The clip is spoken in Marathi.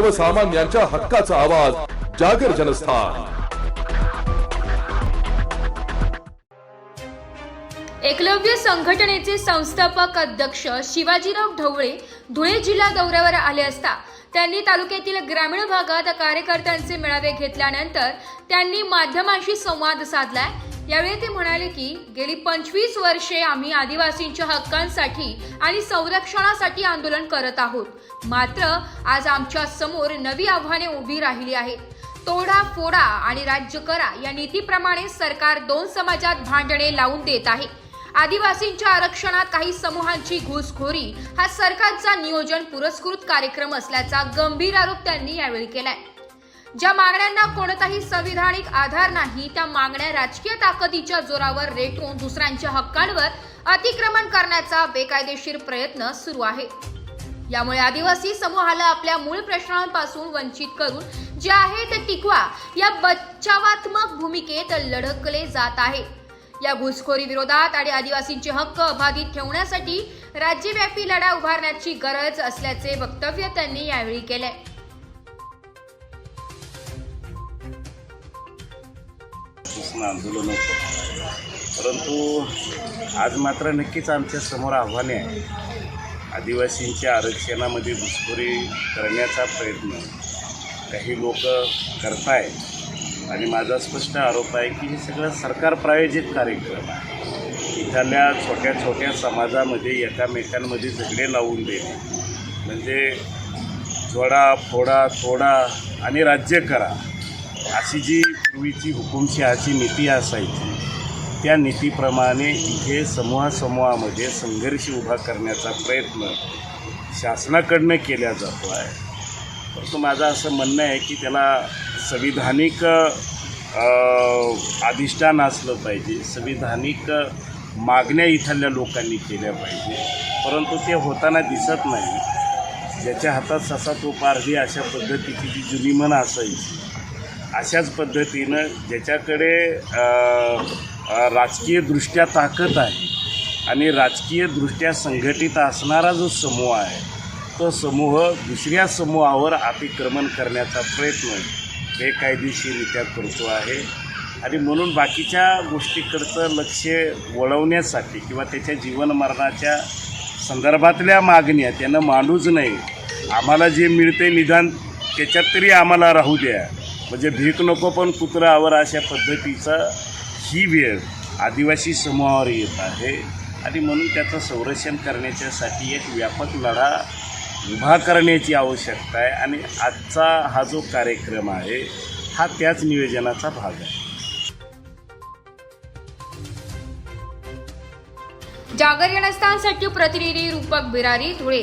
सर्वसामान्यांच्या हक्काचा आवाज जागर जनस्थान. एकलव्य संघटनेचे संस्थापक अध्यक्ष शिवाजीराव ढवळे धुळे जिल्हा दौऱ्यावर आले असता त्यांनी तालुक्यातील ग्रामीण भागात कार्यकर्त्यांचे मेळावे घेतल्यानंतर त्यांनी माध्यमांशी संवाद साधलाय. यावेळी ते म्हणाले की गेली पंचवीस वर्षे आम्ही आदिवासींच्या हक्कांसाठी आणि संरक्षणासाठी आंदोलन करत आहोत. मात्र आज आमच्यासमोर नवी आव्हाने उभी राहिली आहेत. तोडा फोडा आणि राज्य करा या नीतीप्रमाणे सरकार दोन समाजात भांडणे लावून देत आहे. आदिवासींच्या आरक्षणात काही समूहांची घुसखोरी हा सरकारचा नियोजन पुरस्कृत कार्यक्रम असल्याचा गंभीर आरोप त्यांनी यावेळी केलाय. ज्या मागण्यांना कोणताही संविधानिक आधार नाही त्या मागण्या राजकीय ताकदीच्या जोरावर रेटून दुसऱ्यांच्या हक्कांवर अतिक्रमण करण्याचा बेकायदेशीर प्रयत्न सुरू आहे. यामुळे आदिवासी समूहाला आपल्या मूळ प्रश्नांपासून वंचित करून जे आहे ते टिकवा या बचावात्मक भूमिकेत लढकले जात आहे. या घुसखोरी विरोधात आणि आदिवासींचे हक्क अबाधित ठेवण्यासाठी राज्यव्यापी लढा उभारण्याची गरज असल्याचे वक्तव्य त्यांनी यावेळी केले कृष्ण आंदोलन होतं. परंतु आज मात्र नक्कीच आमच्यासमोर आव्हाने आहे आदिवासींच्या आरक्षणामध्ये घुसखोरी करण्याचा प्रयत्न काही लोक करतायत. आणि माझा स्पष्ट आरोप आहे की हे सगळं सरकार प्रायोजित कार्यक्रम आहे. इथल्या छोट्या छोट्या समाजामध्ये एकामेकांमध्ये झगडे लावून देणे. म्हणजे जोडा फोडा थोडा आणि राज्य करा. अशी जी पूर्वीची हुकुमशहाची नीती असायची त्या नीतीप्रमाणे इथे समूहासमूहामध्ये संघर्ष उभा करण्याचा प्रयत्न शासनाकडनं केला जातो आहे. परंतु माझं असं म्हणणं आहे की त्याला संविधानिक अधिष्ठान असलं पाहिजे संविधानिक मागण्या इथल्या लोकांनी केल्या पाहिजे. परंतु ते होताना दिसत नाही. ज्याच्या हातात ससा तो पारधी अशा पद्धतीची जी जुनी मन असायची अशाच पद्धतीनं ज्याच्याकडे राजकीयदृष्ट्या ताकद आहे आणि राजकीयदृष्ट्या संघटित असणारा जो समूह आहे तो समूह दुसऱ्या समूहावर अतिक्रमण करण्याचा प्रयत्न बेकायदेशीरित्या करतो आहे. आणि म्हणून बाकीच्या गोष्टीकडचं लक्ष वळवण्यासाठी किंवा त्याच्या जीवनमरणाच्या संदर्भातल्या मागण्या त्यानं मांडूच नाही आम्हाला जे मिळते निदान त्याच्यात तरी आम्हाला राहू द्या. म्हणजे भीक नको पण कुत्रावर अशा पद्धतीचा ही वेळ आदिवासी समूहावर येत आहे. आणि म्हणून त्याचं संरक्षण करण्याच्यासाठी एक व्यापक लढा उभा करण्याची आवश्यकता आहे. आणि आजचा हा जो कार्यक्रम आहे हा त्याच नियोजनाचा भाग आहे. जागर जनस्थानसाठी प्रतिनिधी रूपक बिरारी धुळे.